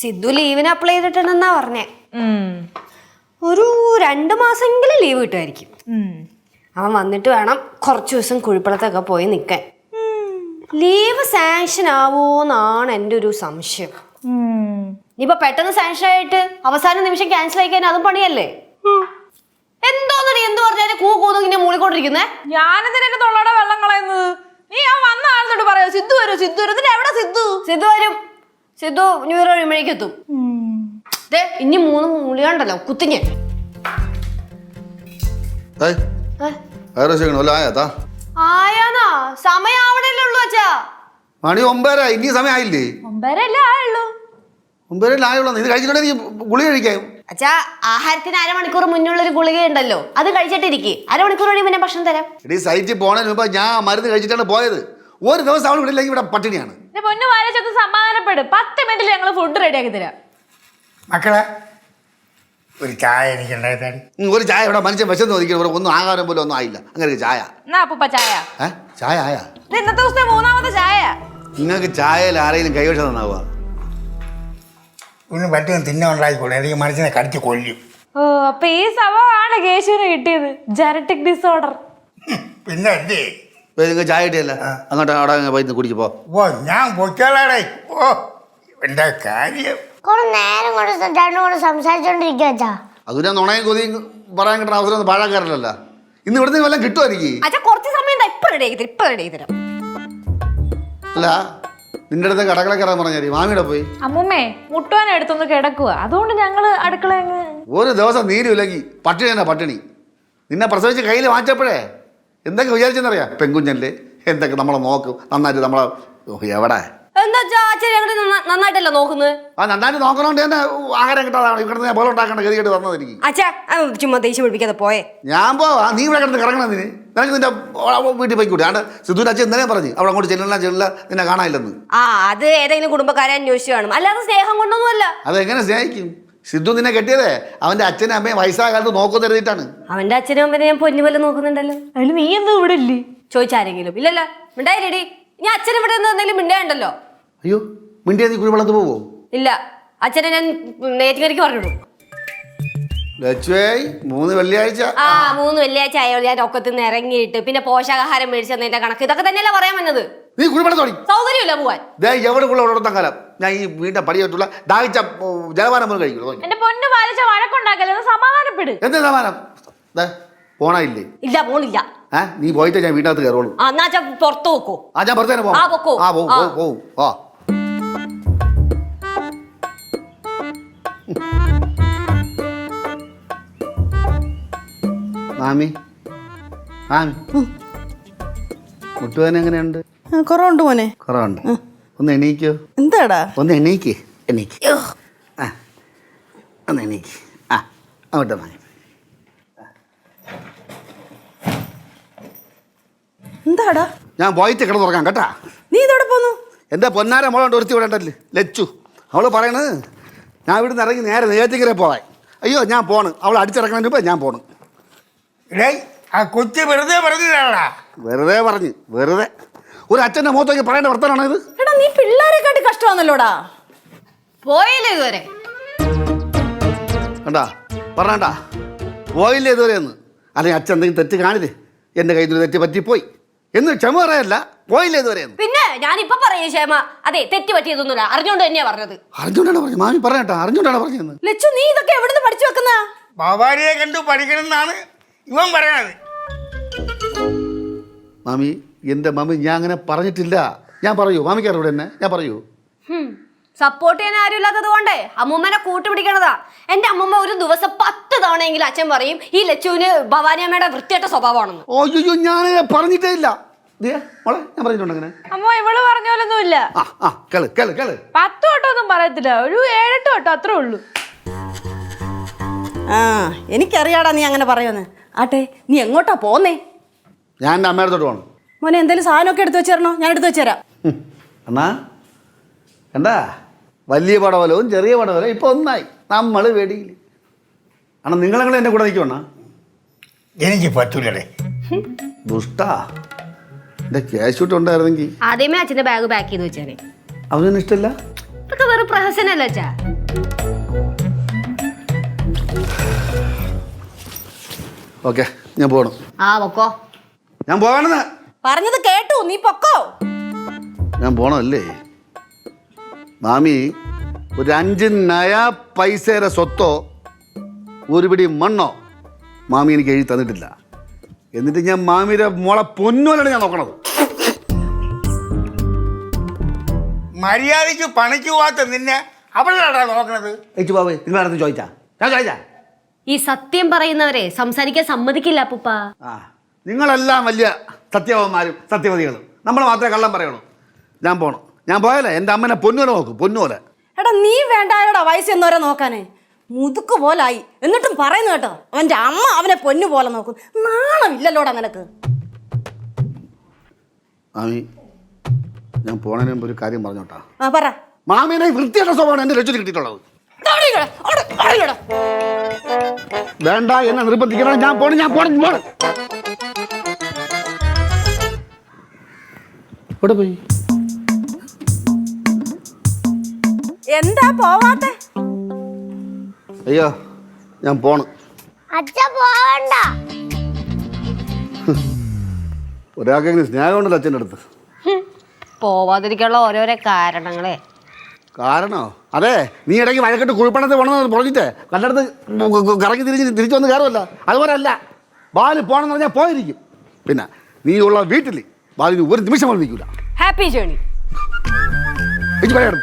സിദ്ധു ലീവിന് അപ്ലൈ ചെയ്തിട്ടുണ്ടെന്നാ പറഞ്ഞേ. ഒരു രണ്ട് മാസമെങ്കിലും ലീവ് കിട്ടുമായിരിക്കും. അവൻ വന്നിട്ട് വേണം കുറച്ച് ദിവസം കുഴിപ്പളത്തൊക്കെ പോയി നിൽക്കാൻ ലീവ് സാങ്ഷൻ ആവോന്നാണ് എന്റെ ഒരു സംശയം. ഇനിയിപ്പൊ പെട്ടെന്ന് സാങ്ഷൻ ആയിട്ട് അവസാന നിമിഷം ക്യാൻസൽ ആയി കഴിഞ്ഞാൽ അതും പണിയല്ലേ? എന്തോന്നടി എന്ത് പറഞ്ഞാലും കൂ കൂന്നു ഇങ്ങനെ മൂളിക്കൊണ്ടിരിക്കുന്നേ? ഞാനെന്തിനാ തൊള്ളയുടെ വെള്ളം കളയുന്നത് നീ ആ വന്ന ആളത്തോട്ട് പറയോ സിദ്ധു വരൂ സിദ്ധു വരും ഇതിന് എവിടെ സിദ്ധു സിദ്ധു വരും സിദ്ധു ന്യൂ ഇയർ കഴിയുമ്പോഴേക്കും എത്തും. ദേ ഇനി മൂന്ന് മൂളിയാണ്ടല്ലോ കുത്തിഞ്ഞ് ഏയ് വേറെ ചെയ്യണം വല്ല ആയാ താ? ആയാന്നാ? സമയം ആവണല്ലേ ഉള്ളൂ അച്ഛാ. മണി ഒമ്പതര ഇനി സമയമായില്ലേ ഒമ്പതരല്ലേ ആയുള്ളൂ. ഒമ്പതര ആയുള്ള. ഇത് കഴിച്ചിട്ടുണ്ടെങ്കിൽ ഗുളി കഴിക്കാം? അച്ഛാ ആഹാരത്തിന് അരമണിക്കൂർ മുന്നുള്ള ഒരു ഗുളിക ഉണ്ടല്ലോ. അത് കഴിച്ചിട്ടിരിക്കെ. അരമണിക്കൂർ കഴിയുമ്പോൾ ഞാൻ ഭക്ഷണം തരാം. എടീ സൈറ്റിൽ പോണതിന് മുമ്പ് ഞാൻ മരുന്ന് കഴിച്ചിട്ടാണ് പോയത്. ഒരു ദിവസം അവൾ ഇവിടെ ഇല്ലെങ്കിൽ ഇവിടെ പട്ടിണിയാണ്. എന്റെ പൊന്നു വാലിച്ചൊന്ന് സമാധാനപ്പെടും. പത്ത് മിനിറ്റിൽ ഞങ്ങൾ ഫുഡ് റെഡിയാക്കി തരാം. മക്കളെ ഒരു ചായ എനിക്ക് ഉം, ഒരു ചായ ഇവിടെ മനുഷ്യൻ വിശന്ന് ഒതുക്കണം ഇവിടെ ഒന്നും ആകാരം പോലും ഒന്നും ആയില്ല. അങ്ങനെ ഒരു ചായ. എന്നാ അപ്പൂപ്പ ചായ? ഏ? ചായ ആയാ? ഇത് ഇന്നത്തെ ദിവസത്തെ മൂന്നാമത്തെ ചായ. നിങ്ങൾക്ക് ചായയിൽ ആരെങ്കിലും കൈവശം തന്നാവുക ഒന്നും പറ്റുന്ന തിന്നെ ഉണ്ടായിക്കോളൂ എനിക്ക് മനുഷ്യനെ കടിച്ച് കൊല്ലും. ഓ അപ്പൊ ഈ സംഭവമാണ് കേശുവിന് കിട്ടിയത്. ജനറ്റിക് ഡിസോർഡർ പിന്നെ അല്ലേ നിങ്ങൾ ചായ കിട്ടിയല്ല അങ്ങോട്ട് അവിടെ അങ്ങ് പോയി കുടിച്ച് പോ. ഓ ഞാൻ പൊയ്ക്കോളാടേ. ഓ എന്താ കാര്യം? കുറെ നേരം കൊണ്ട് രണ്ടും കൂടെ സംസാരിച്ചോണ്ടിരിക്കുക അച്ഛാ. നുണയും കൊതിയും പറയാൻ കിട്ടുന്ന അവസരം ഒന്നും പാഴാക്കാറില്ലല്ല. ഇന്ന് ഇവിടുന്ന് വല്ലതും കിട്ടുമായിരിക്കും അച്ഛാ കുറച്ച് സമയം ദാ ഇപ്പൊ റെഡി ആക്കി തരാം ഇപ്പൊ റെഡി ആക്കി തരാം അല്ല നിന്റെ അടുത്ത് കടകളെ കയറാൻ പറഞ്ഞാൽ മാമിയുടെ പോയി. അമ്മുമ്മേ മുട്ടുവാൻ എടുത്തൊന്ന് കിടക്കുക അതുകൊണ്ട് ഞങ്ങൾ അടുക്കള അങ്ങ് ഒരു ദിവസം നീരുമില്ലെങ്കിൽ പട്ടിണി തന്നെ പട്ടിണി. നിന്നെ പ്രസവിച്ച് കയ്യിൽ വാങ്ങിച്ചപ്പോഴേ എന്തൊക്കെ വിചാരിച്ചെന്നറിയാം? പെങ്കുഞ്ഞല്ലേ? എന്തൊക്കെ നമ്മളെ നോക്കും? നന്നായിട്ട് നമ്മളെ ഓ, എവിടെ? എന്താ അച്ഛാ? അച്ഛൻ ഞങ്ങൾ നന്നായിട്ടല്ല നോക്കുന്നത്? ആ നന്നായിട്ട് നോക്കണോണ്ട് തന്നെ ആഹാരം കിട്ടാതാണ്. ഇവിടെ ഞാൻ പോലെ ഉണ്ടാക്കേണ്ട ഗതികേട്ട് വന്നത് എനിക്ക്. അച്ഛാ ആ, ചുമ്മാ ദേഷ്യം പിടിപ്പിക്കാതെ പോയെ. ഞാൻ പോവാ. നീ ഇവിടെ കിടന്ന് നിന് നിനക്ക് നിന്റെ വീട്ടിൽ പോയി ആണ്ട് സിദ്ധുവിന്റെ അച്ഛൻ ഇന്നലെ പറഞ്ഞു അവിടെ അങ്ങോട്ട് ചെല്ലില്ല ചെല്ലില്ല നിന്നെ കാണാനില്ലെന്ന്. ആ അത് ഏതെങ്കിലും കുടുംബക്കാരെ അന്വേഷിച്ചു കാണും. അല്ലാതെ സ്നേഹം കൊണ്ടൊന്നുമല്ല. അതെങ്ങനെ സ്നേഹിക്കും? സിദ്ധു നിന്നെ കെട്ടിയതേ? അവന്റെ അച്ഛനും അമ്മയും വയസ്സാകാലത്ത് നോക്കുന്ന എഴുതിയിട്ടാണ് അവന്റെ അച്ഛനും അമ്മനെ ഞാൻ പൊന്നു പോലെ നോക്കുന്നുണ്ടല്ലോ. അതിൽ നീ എന്താ ഇവിടെ ഇല്ലേ? ചോദിച്ചാരെങ്കിലും ഇല്ലല്ലോ. മിണ്ടായിരടി ഞാൻ അച്ഛൻ ഇവിടെ നിന്ന് എന്തെങ്കിലും മിണ്ടായുണ്ടല്ലോ. അയ്യോ മിണ്ടിയാ നീ കുഴിവെള്ളത്ത് പോവോ? ഇല്ല. അച്ഛനെ ഞാൻ നേറ്റിക്കരിക്ക് പറഞ്ഞിടും. ലച്ചുവേ മൂന്ന് വെള്ളിയാഴ്ച. ആ മൂന്ന് വെള്ളിയാഴ്ച ആയോളൂ ഞാൻ ഒക്കത്തിൽ നിന്ന് ഇറങ്ങിയിട്ട് പിന്നെ പോഷകാഹാരം മേടിച്ചു തന്നതിന്റെ കണക്ക്. ഇതൊക്കെ തന്നെയല്ല പറയാൻ വന്നത്? നീ കുഴിവെള്ളം തുടങ്ങി സൗകര്യമില്ല പോവാൻ. ദേ എവിടെ ഉള്ള കാലം. ഞാൻ ഈ വീടിന്റെ പടിയായിട്ടുള്ള ദാഹിച്ച ജലപാനം പോലും കഴിക്കുള്ളൂ എന്റെ പൊന്നു വാലിച്ച വഴക്കുണ്ടാക്കല്ലേ സമാധാനപ്പെട്. എന്ത് സമാനം ദേ പോണായില്ലേ? ഇല്ല പോണില്ല. ഏ നീ പോയിട്ട് ഞാൻ വീട്ടിനകത്ത് കയറുള്ളൂ. ആ എന്നാ അച്ഛൻ പുറത്തു നോക്കൂ ആ ഞാൻ പുറത്തേനെ ആ, പൊക്കോ. ആ പോവും ആ. പോവും പോവും. ആ. മാമി മാമി. മുട്ടുവാൻ എങ്ങനെയുണ്ട്? കുറവുണ്ട് മോനെ. കുറവുണ്ട്. ഒന്ന് എണീക്കോ. എന്താടാ? ഒന്ന് എണീക്ക് എണീക്ക്. ആ. ഒന്ന് എണീക്ക്. ആ അങ്ങോട്ട് മോനെ എന്താടാ? ഞാൻ പോയിട്ട് കിടന്ന് തുറക്കാം കേട്ടാ. നീ ഇതോടെ പോന്നു? എന്റെ പൊന്നാര മോളോണ്ട് ഒരുത്തി വിടണ്ടല്ലേ ലച്ചു. അവൾ പറയണത് ഞാൻ ഇവിടുന്ന് ഇറങ്ങി നേരെ നേരത്തേക്കരെ പോവാൻ. അയ്യോ ഞാൻ പോണ്. അവൾ അടിച്ചിറങ്ങുന്നതിന് മുമ്പ് ഞാൻ പോണ്. ഇടേ ആ കൊച്ചു വെറുതെ പറഞ്ഞതാടാ വെറുതെ പറഞ്ഞു വെറുതെ. ഒരു അച്ഛന്റെ മുഖത്തേക്ക് പറയേണ്ട വർത്താനാണോ ഇത്? എടാ നീ പിള്ളേരെ കാട്ടി കഷ്ടമാണല്ലോടാ. പോയില്ലേ ഇതുവരെ? കണ്ടാ പറഞ്ഞാ പോയില്ലേ ഇതുവരെ എന്ന്? അല്ലെങ്കിൽ അച്ഛൻ എന്തെങ്കിലും തെറ്റ് കാണിതേ എന്റെ കയ്യിൽ നിന്ന് തെറ്റ് പോയി എന്ന് ക്ഷമ പറയല്ല പോയില്ലേ ഇതുവരെ എന്ന്? പിന്നെ ഞാനിപ്പൊ പറയൂ ക്ഷേമ അതെ തെറ്റ് പറ്റിയതൊന്നുമില്ല. അറിഞ്ഞോണ്ട് തന്നെയാ പറഞ്ഞത്. അറിഞ്ഞോണ്ടാണ് പറഞ്ഞത്? മാമി പറഞ്ഞാ അറിഞ്ഞോണ്ടാണ് പറഞ്ഞത് ലച്ചു നീ ഇതൊക്കെ എവിടുന്ന് പഠിച്ചു വെക്കുന്ന? ബാബാരിയെ കണ്ടു പഠിക്കണമെന്നാണ് ഇവൻ പറയണത്. മാമി എന്റെ മമ്മി ഞാൻ അങ്ങനെ പറഞ്ഞിട്ടില്ല. ഞാൻ പറയൂ മാമിക്ക് അറിവിടെ എന്നെ. ഞാൻ പറയൂ. സപ്പോർട്ട് ചെയ്യാൻ ആരും ഇല്ലാത്തത് കൊണ്ടേ അമ്മൂമ്മനെ കൂട്ടുപിടിക്കണതാ. എന്റെ അമ്മൂമ്മ ഒരു ദിവസം പത്ത് തവണയെങ്കിലും അച്ഛൻ പറയും ഈ ലച്ചുവിന് ഭവാനി അമ്മയുടെ വൃത്തിയായിട്ട സ്വഭാവമാണെന്ന്. ഓയ്യോ ഞാൻ പറഞ്ഞിട്ടേ ഇല്ല. മോളെ ഞാൻ പറഞ്ഞിട്ടുണ്ട് അങ്ങനെ. അമ്മ ഇവൾ പറഞ്ഞ പോലൊന്നുമില്ല ആ ആ കേൾ കേൾ കേൾ. പത്ത് വട്ടം ഒന്നും പറയത്തില്ല. ഒരു ഏഴെട്ട് വട്ടം അത്രേ ഉള്ളൂ. ആ എനിക്കറിയാടാ നീ അങ്ങനെ പറയുമെന്ന് ആട്ടെ നീ എങ്ങോട്ടാ പോന്നേ? ഞാൻ അമ്മയുടെ തൊട്ട് പോകണം മോനെ എന്തെങ്കിലും സാധനമൊക്കെ എടുത്തു വെച്ചേരണോ? ഞാൻ എടുത്തു വെച്ചുതരാം അണ്ണാ കണ്ടാ? വലിയ പടവലവും ചെറിയ പടവലവും ഇപ്പൊ ഒന്നായി. നമ്മൾ വെടിയിൽ അണ്ണാ നിങ്ങളെങ്ങനെ എന്റെ കൂടെ നിൽക്കുവണ്ണ എനിക്ക് പറ്റൂലേ ദുഷ്ടാ എന്റെ ക്യാഷ് ഉണ്ടായിരുന്നെങ്കിൽ ആദ്യമേ അച്ഛന്റെ ബാഗ് പാക്ക് ചെയ്ത് വെച്ചേനെ അവനൊന്നും ഇഷ്ടമില്ല ഇതൊക്കെ വെറും പ്രഹസനല്ല അച്ഛാ? ഓക്കെ ഞാൻ പോകണം ആ പൊക്കോ. ഞാൻ പോകണമെന്ന് പറഞ്ഞത് കേട്ടു നീ പൊക്കോ? ഞാൻ പോണല്ലേ മാമി ഒരു അഞ്ച് നയ പൈസയുടെ സ്വത്തോ ഒരു പിടി മണ്ണോ മാമി എനിക്ക് എഴുതി തന്നിട്ടില്ല. എന്നിട്ട് ഞാൻ മാമിയുടെ മോളെ പൊന്നോലാണ് ഞാൻ നോക്കണത്. മര്യാദയ്ക്ക് പണിക്ക് പോവാത്ത നിന്നെ അവളാടാ നോക്കണത്? ഏച്ചു ബാബു നിങ്ങൾ അടുത്ത് ചോദിച്ചാ. ഞാൻ ചോദിച്ചാ? ഈ സത്യം പറയുന്നവരെ സംസാരിക്കാൻ സമ്മതിക്കില്ല അപ്പൂപ്പ. ആ നിങ്ങളെല്ലാം വലിയ സത്യവന്മാരും സത്യവതികളും. നമ്മൾ മാത്രമേ കള്ളം പറയുള്ളൂ ഞാൻ പോണം. ഞാൻ പോയാലേ എന്റെ അമ്മനെ പൊന്നുപോലെ നോക്കും പൊന്നുപോലെ എടാ നീ വേണ്ടായോടാ വയസ്സ് എന്നവരെ നോക്കാനേ. മുതുക്ക് പോലായി. എന്നിട്ടും പറയുന്നു കേട്ടോ അവന്റെ അമ്മ അവനെ പൊന്നുപോലെ നോക്കും. നാണമില്ലല്ലോടാ നിനക്ക്. മാമി ഞാൻ പോണതിന് മുമ്പ് ഒരു കാര്യം പറഞ്ഞോട്ടാ. ആ പറ. മാമിനെ വൃത്തിയുടെ സ്വഭാവമാണ് എന്റെ ലക്ഷ്യത്തിൽ കിട്ടിയിട്ടുള്ളത്. വേണ്ട എന്നെ നിർബന്ധിക്കണം ഞാൻ പോണു ഞാൻ പോണു പോണം. ഇവിടെ പോയി എന്താ പോവാത്തെ? അയ്യോ ഞാൻ പോണം. അച്ഛ പോവണ്ട. ഒരാൾക്ക് സ്നേഹമുണ്ടല്ലോ അച്ഛന്റെ അടുത്ത്. പോവാതിരിക്കാനുള്ള ഓരോരോ കാരണങ്ങളെ. കാരണോ? അതെ നീ ഇടയ്ക്ക് വഴക്കിട്ട് കുഴിപ്പണത്ത് പോണെന്ന് പറഞ്ഞിട്ട് കണ്ടടുത്ത് കറങ്ങി തിരിച്ച് തിരിച്ചു വന്ന് കയറുമല്ല. അതുപോലെ അല്ല ബാൽ പോണെന്ന് പറഞ്ഞാൽ പോയിരിക്കും. പിന്നെ നീ ഉള്ള വീട്ടിൽ ബാലിന് ഒരു നിമിഷം പോലും നിൽക്കില്ല ഹാപ്പി ജേണി എനിക്ക് പറയാം.